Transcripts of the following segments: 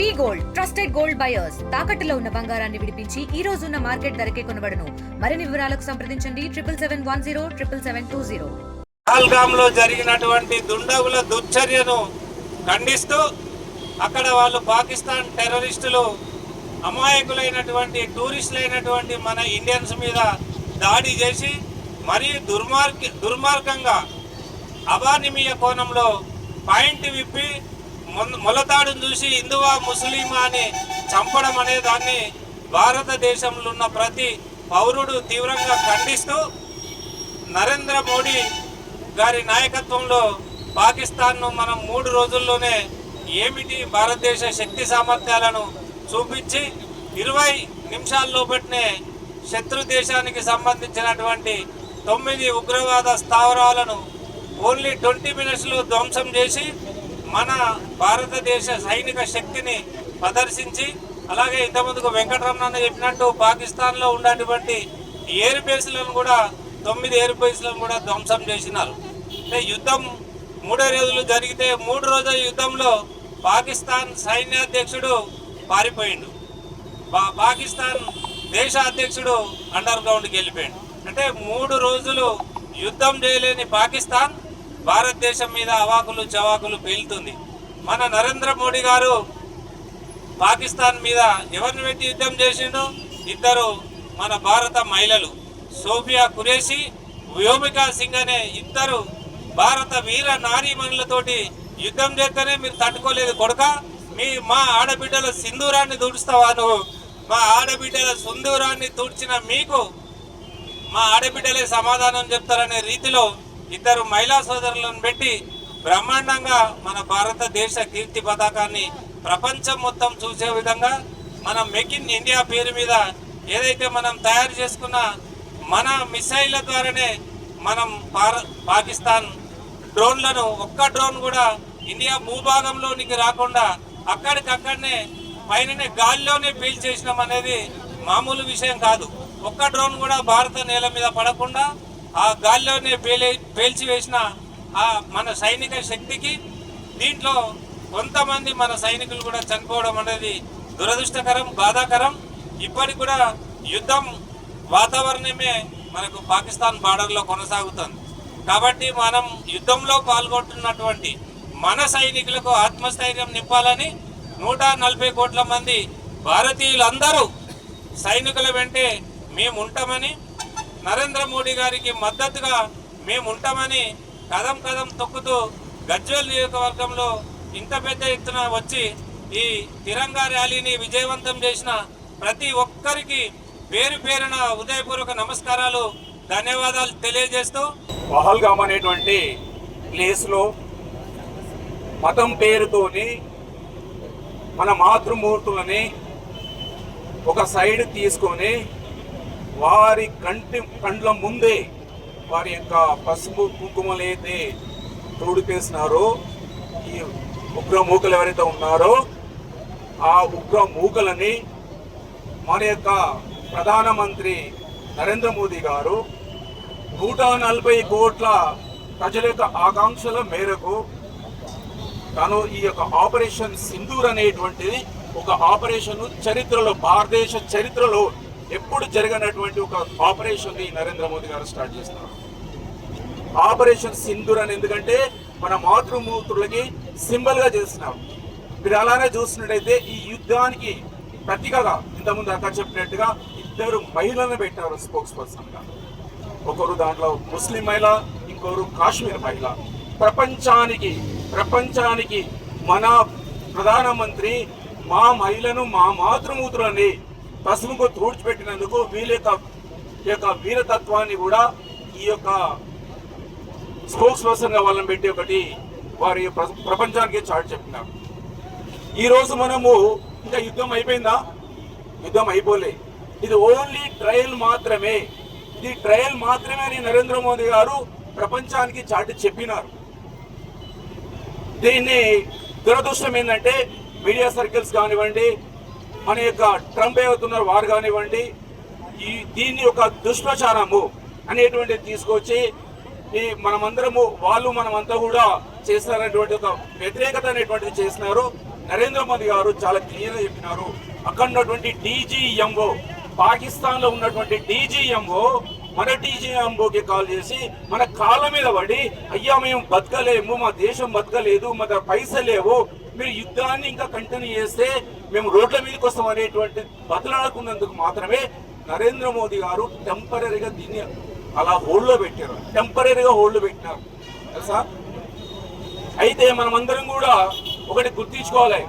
V gold trusted gold buyers తాకట్టులో ఉన్న బంగారాన్ని విడిపించి ఈ రోజు ఉన్న మార్కెట్ ధరకే కొనబడను. మరిన్ని వివరాలకు సంప్రదించండి triple seven one zero triple seven two zero. పహల్గామ్లో జరిగినటువంటి దుండగుల దుర్చర్యను ఖండిస్తూ అక్కడ వాళ్ళు పాకిస్తాన్ టెర్రరిస్టులు అమాయకులైనటువంటి టూరిస్టులైనటువంటి మన ఇండియన్స్ మీద దాడి చేసి మరీ దుర్మార్గ దుర్మార్గంగా అవానిమీయ కోణంలో పాయింట్ విప్పి మొలతాడును చూసి హిందువా ముస్లిమా అని చంపడం అనే దాన్ని భారతదేశంలో ఉన్న ప్రతి పౌరుడు తీవ్రంగా ఖండిస్తూ నరేంద్ర మోడీ గారి నాయకత్వంలో పాకిస్తాన్ను మనం మూడు రోజుల్లోనే ఏమిటి భారతదేశ శక్తి సామర్థ్యాలను చూపించి ఇరవై నిమిషాల్లోపట్నే శత్రు దేశానికి సంబంధించినటువంటి తొమ్మిది ఉగ్రవాద స్థావరాలను ఓన్లీ ట్వంటీ మినిట్స్లో ధ్వంసం చేసి మన భారతదేశ సైనిక శక్తిని ప్రదర్శించి అలాగే ఇంతకుముందుకు వెంకటరమణ చెప్పినట్టు పాకిస్తాన్లో ఉన్నటువంటి ఎయిర్ బేస్లను కూడా తొమ్మిది ఎయిర్ బేస్లను కూడా ధ్వంసం చేసినారు. అంటే యుద్ధం మూడో రోజులు జరిగితే మూడు రోజుల యుద్ధంలో పాకిస్తాన్ సైన్యాధ్యక్షుడు పారిపోయిండు. పా- పాకిస్తాన్ దేశ అధ్యక్షుడు అండర్ గ్రౌండ్కి వెళ్ళిపోయాడు. అంటే మూడు రోజులు యుద్ధం చేయలేని పాకిస్తాన్ భారతదేశం మీద అవాకులు చవాకులు పేలుతుంది. మన నరేంద్ర మోడీ గారు పాకిస్తాన్ మీద ఎవరిని పెట్టి యుద్ధం చేసిండు? ఇద్దరు మన భారత మహిళలు సోఫియా కురేషి వ్యోమికా సింగ్ అనే ఇద్దరు భారత వీర నారీమణులతోటి యుద్ధం చేస్తేనే మీరు తట్టుకోలేదు కొడుక. మీ మా ఆడబిడ్డల సింధూరాన్ని తుడుస్తావా నువ్వు? మా ఆడబిడ్డల సింధూరాన్ని తుడిచిన మీకు మా ఆడబిడ్డలే సమాధానం చెప్తారనే రీతిలో ఇద్దరు మహిళా సోదరులను పెట్టి బ్రహ్మాండంగా మన భారతదేశ కీర్తి పతాకాన్ని ప్రపంచం మొత్తం చూసే విధంగా మనం మేక్ ఇన్ ఇండియా పేరు మీద ఏదైతే మనం తయారు చేసుకున్న మన మిసైళ్ళ ద్వారానే మనం పాకిస్తాన్ డ్రోన్లను ఒక్క డ్రోన్ కూడా ఇండియా భూభాగంలోనికి రాకుండా అక్కడికక్కడనే పైననే గాలిలోనే పేల్చేసినాం అనేది మామూలు విషయం కాదు. ఒక్క డ్రోన్ కూడా భారత నేల మీద పడకుండా ఆ గాలిలోనే పేలే పేల్చి వేసిన ఆ మన సైనిక శక్తికి దీంట్లో కొంతమంది మన సైనికులు కూడా చనిపోవడం అనేది దురదృష్టకరం బాధాకరం. ఇప్పటికి కూడా యుద్ధం వాతావరణమే మనకు పాకిస్తాన్ బార్డర్లో కొనసాగుతుంది. కాబట్టి మనం యుద్ధంలో పాల్గొంటున్నటువంటి మన సైనికులకు ఆత్మస్థైర్యం నింపాలని నూట నలభై కోట్ల మంది భారతీయులందరూ సైనికుల వెంటే మేము ఉంటామని నరేంద్ర మోడీ గారికి మద్దతుగా మేము ఉంటామని కదం కదం తొక్కుతూ గజ్వేల్ నియోజకవర్గంలో ఇంత పెద్ద ఎత్తున వచ్చి ఈ తిరంగా ర్యాలీని విజయవంతం చేసిన ప్రతి ఒక్కరికి పేరు పేరున ఉదయపూర్వక నమస్కారాలు ధన్యవాదాలు తెలియజేస్తూ పహల్గామ్ అనేటువంటి ప్లేస్లో మతం పేరుతోని మన మాతృమూర్తులని ఒక సైడ్ తీసుకొని వారి కంటి కండ్ల ముందే వారి యొక్క పసుపు కుంకుమలైతే తోడుకేసినారో ఈ ఉగ్ర మూకలు ఎవరైతే ఉన్నారో ఆ ఉగ్ర మూకలని మన యొక్క ప్రధానమంత్రి నరేంద్ర మోదీ గారు నూట నలభై కోట్ల ప్రజల యొక్క ఆకాంక్షల మేరకు తను ఈ యొక్క ఆపరేషన్ సింధూర్ అనేటువంటిది ఒక ఆపరేషన్ చరిత్రలో భారతదేశ చరిత్రలో ఎప్పుడు జరగనటువంటి ఒక ఆపరేషన్ని నరేంద్ర మోదీ గారు స్టార్ట్ చేస్తున్నారు ఆపరేషన్ సింధూర్ అని ఎందుకంటే మన మాతృమూర్తులకి సింబల్గా మీరు అలానే చూసినట్టయితే ఈ యుద్ధానికి ప్రతీకగా ఇంతకుముందు అక్క చెప్పినట్టుగా ఇద్దరు మహిళలను పెట్టారు స్పోక్స్ పర్సన్గా ఒకరు దాంట్లో ముస్లిం మహిళ ఇంకొకరు కాశ్మీర్ మహిళ. ప్రపంచానికి ప్రపంచానికి మన ప్రధానమంత్రి మా మహిళను మా మాతృమూతులని పసుపుకు తూడ్చిపెట్టినందుకు వీళ్ళ యొక్క ఈ యొక్క వీరతత్వాన్ని కూడా ఈ యొక్క స్పోక్స్ పర్సన్గా వాళ్ళని పెట్టి ఒకటి వారి ప్రపంచానికి చాటు చెప్పినారు. ఈరోజు మనము ఇంకా యుద్ధం అయిపోయిందా? యుద్ధం అయిపోలే. ఇది ఓన్లీ ట్రయల్ మాత్రమే. ఇది ట్రయల్ మాత్రమే అని నరేంద్ర మోదీ గారు ప్రపంచానికి చాటి చెప్పినారు. దీన్ని దురదృష్టం ఏంటంటే మీడియా సర్కిల్స్ కానివ్వండి మన యొక్క ట్రంప్ ఏవతున్నారు వారు కానివ్వండి. ఈ దీన్ని ఒక దుష్ప్రచారము అనేటువంటిది తీసుకొచ్చి ఈ మనమందరము వాళ్ళు మనమంతా కూడా చేస్తారనేటువంటి ఒక వ్యతిరేకత అనేటువంటిది చేసినారు. నరేంద్ర మోదీ గారు చాలా క్లియర్గా చెప్పినారు. అక్కడ ఉన్నటువంటి డీజీఎంఓ పాకిస్తాన్లో ఉన్నటువంటి డీజీఎంఓ మన డీజీఎంఓకి కాల్ చేసి మన కాళ్ళ మీద పడి అయ్యా మేము బతకలేము మా దేశం బతకలేదు మా దగ్గర మీరు యుద్ధాన్ని ఇంకా కంటిన్యూ చేస్తే మేము రోడ్ల మీదకి వస్తాం అనేటువంటి బతలాడుకున్నందుకు మాత్రమే నరేంద్ర మోదీ గారు టెంపరీగా దీన్ని అలా హోల్డ్లో పెట్టారు. టెంపరీగా హోల్డ్ పెట్టినారు. తెలుసా? అయితే మనమందరం కూడా ఒకటి గుర్తించుకోవాలి.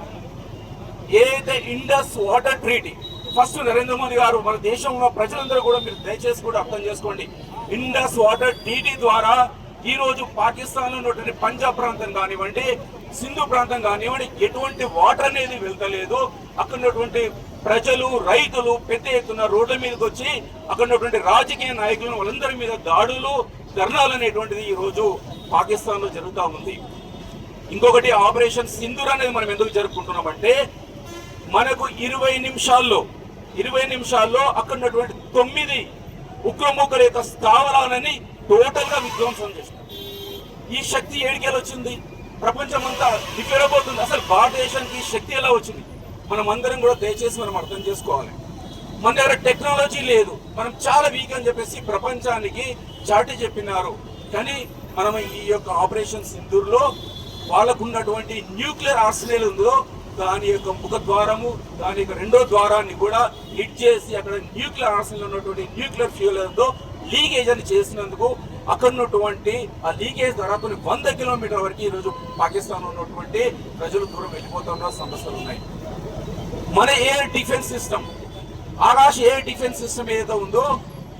ఏదైతే Indus water treaty first Narendra Modi గారు మన దేశంలో ప్రజలందరూ కూడా మీరు దయచేసి కూడా అర్థం చేసుకోండి. ఇండస్ వాటర్ టీటీ ద్వారా ఈ రోజు పాకిస్తాన్లో ఉన్నటువంటి పంజాబ్ ప్రాంతం కానివ్వండి సింధు ప్రాంతం కానివ్వండి ఎటువంటి వాటర్ అనేది వెళ్తలేదు. అక్కడ ఉన్నటువంటి ప్రజలు రైతులు పెద్ద ఎత్తున రోడ్ల మీదకి వచ్చి అక్కడ ఉన్నటువంటి రాజకీయ నాయకులను వాళ్ళందరి మీద దాడులు ధర్నాలు అనేటువంటిది ఈ రోజు పాకిస్తాన్లో జరుగుతూ ఉంది. ఇంకొకటి ఆపరేషన్ సింధూర్ అనేది మనం ఎందుకు జరుపుకుంటున్నామంటే మనకు ఇరవై నిమిషాల్లో ఇరవై నిమిషాల్లో అక్కడ ఉన్నటువంటి తొమ్మిది ఉగ్రముఖుల యొక్క స్థావరాలని టోటల్గా విధ్వంసం చేసింది ఈ శక్తి ఏడికెళ్ళి వచ్చింది? ప్రపంచం అంతా నిఫెరబోతుంది అసలు భారతదేశానికి ఈ శక్తి ఎలా వచ్చింది? మనం అందరం కూడా దయచేసి మనం అర్థం చేసుకోవాలి. మన దగ్గర టెక్నాలజీ లేదు. మనం చాలా వీక్ అని చెప్పేసి ప్రపంచానికి చాటి చెప్పినారు. కానీ మనం ఈ యొక్క ఆపరేషన్ సింధూర్లో వాళ్ళకు ఉన్నటువంటి న్యూక్లియర్ ఆర్సినల్ ఉందో దాని యొక్క ముఖ ద్వారము దాని యొక్క రెండో ద్వారాన్ని కూడా హిట్ చేసి అక్కడ న్యూక్లియర్ ఆర్సినల్ ఉన్నటువంటి న్యూక్లియర్ ఫ్యూయల్ లీకేజ్ అని చేసినందుకు అక్కడ ఉన్నటువంటి ఆ లీకేజ్ ద్వారా కొన్ని వంద కిలోమీటర్ వరకు ఈరోజు పాకిస్తాన్ ఉన్నటువంటి ప్రజలు దూరం వెళ్ళిపోతున్న సమస్యలు ఉన్నాయి. మన air defence system Akash air defence system ఏదైతే ఉందో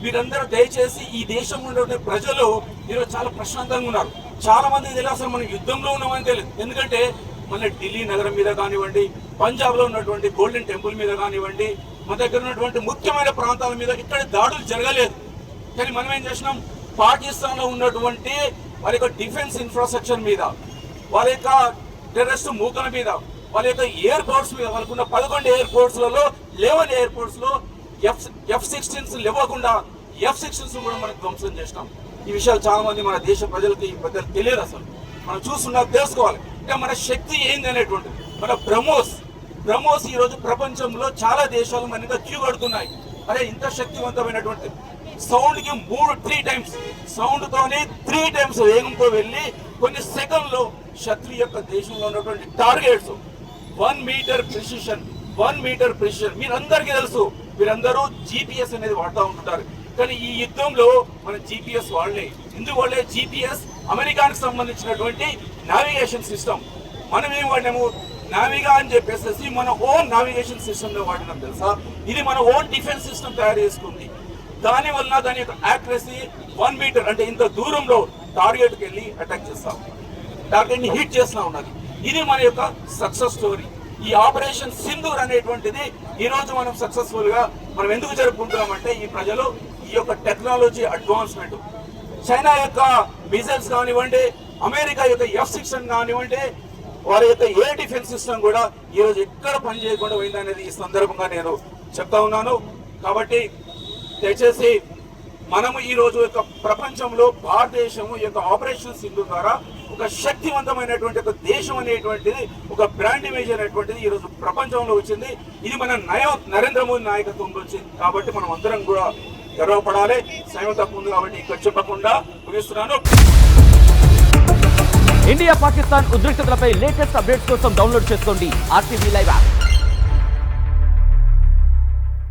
వీరందరూ దయచేసి ఈ దేశంలో ఉండే ప్రజలు ఈరోజు చాలా ప్రశాంతంగా ఉన్నారు. చాలా మంది తెలియదు అసలు మనం యుద్ధంలో ఉన్నామని తెలియదు. ఎందుకంటే మన ఢిల్లీ నగరం మీద కానివ్వండి పంజాబ్లో ఉన్నటువంటి గోల్డెన్ టెంపుల్ మీద కానివ్వండి మన దగ్గర ఉన్నటువంటి ముఖ్యమైన ప్రాంతాల మీద ఇక్కడ దాడులు జరగలేదు. కానీ మనం ఏం చేసినాం? పాకిస్తాన్లో ఉన్నటువంటి వారి యొక్క డిఫెన్స్ ఇన్ఫ్రాస్ట్రక్చర్ మీద వాళ్ళ యొక్క టెర్రరిస్ట్ మూకల మీద వాళ్ళ యొక్క ఎయిర్పోర్ట్స్ మీద వాళ్ళకున్న పదకొండు ఎయిర్పోర్ట్స్లలో లెవెన్ ఎయిర్పోర్ట్స్లో ఎఫ్ ఎఫ్ సిక్స్టీన్స్ లేవకుండా ఎఫ్ సిక్స్టీన్స్ కూడా మనం ధ్వంసం చేసినాం. ఈ విషయాలు చాలా మంది మన దేశ ప్రజలకి ఈ పెద్దలు తెలియదు అసలు. మనం చూస్తున్నా తెలుసుకోవాలి. అంటే మన శక్తి ఏంది అనేటువంటిది. మన బ్రహ్మోస్ బ్రహ్మోస్ ఈ రోజు ప్రపంచంలో చాలా దేశాలు మన ఇంకా క్యూ కడుతున్నాయి. అరే ఇంత శక్తివంతమైనటువంటి సౌండ్కి మూడు త్రీ టైమ్స్ సౌండ్తోనే త్రీ టైమ్స్ వేగంతో వెళ్ళి కొన్ని సెకండ్లో శత్రు యొక్క దేశంలో ఉన్నటువంటి targets one metre precision one metre precision మీరందరికీ తెలుసు మీరందరూ జీపీఎస్ అనేది వాడుతూ ఉంటుంటారు కానీ ఈ యుద్ధంలో మన జీపీఎస్ వాళ్ళే. ఎందుకు వాళ్ళే? జీపీఎస్ అమెరికానికి సంబంధించినటువంటి నావిగేషన్ సిస్టమ్ మనం ఏం వాడినాము? నావిగా అని చెప్పేసి మన ఓన్ నావిగేషన్ సిస్టమ్లో వాడినాం తెలుసా? ఇది మన ఓన్ డిఫెన్స్ సిస్టమ్ తయారు చేసుకుంది. దాని వలన దాని యొక్క యాక్యురసీ వన్ మీటర్ అంటే ఇంత దూరంలో టార్గెట్కి వెళ్ళి అటాక్ చేస్తాం. టార్గెట్ హిట్ చేస్తా ఉన్నది ఇది మన యొక్క సక్సెస్ స్టోరీ ఈ ఆపరేషన్ సింధూర్ అనేటువంటిది ఈరోజు మనం సక్సెస్ఫుల్గా మనం ఎందుకు జరుపుకుంటున్నామంటే ఈ ప్రజలు ఈ యొక్క టెక్నాలజీ అడ్వాన్స్మెంట్ చైనా యొక్క మిజైల్స్ కానివ్వండి అమెరికా యొక్క ఎఫ్ సిక్స్టన్ కానివ్వండి వారి యొక్క ఏ డిఫెన్స్ సిస్టమ్ కూడా ఈ రోజు ఎక్కడ పని చేయకుండా పోయిందనేది ఈ సందర్భంగా నేను చెప్తా ఉన్నాను. కాబట్టి దయచేసి మనము ఈరోజు యొక్క ప్రపంచంలో భారతదేశము యొక్క ఆపరేషన్ సింధు ద్వారా ఒక శక్తివంతమైనటువంటి ఒక దేశం అనేటువంటిది ఒక బ్రాండ్ ఇమేజ్ అనేటువంటిది ఈరోజు ప్రపంచంలో వచ్చింది. ఇది మన నయ నరేంద్ర మోదీ నాయకత్వంలో వచ్చింది. కాబట్టి మనం అందరం కూడా గర్వపడాలి. సమయం తక్కువ ఉంది కాబట్టి ఇక్కడ చెప్పకుండా ముగిస్తున్నాను. ఇండియా పాకిస్తాన్ ఉద్రిక్తతలపై లేటెస్ట్ అప్డేట్స్ కోసం డౌన్లోడ్ చేసుకోండి. RTV live app.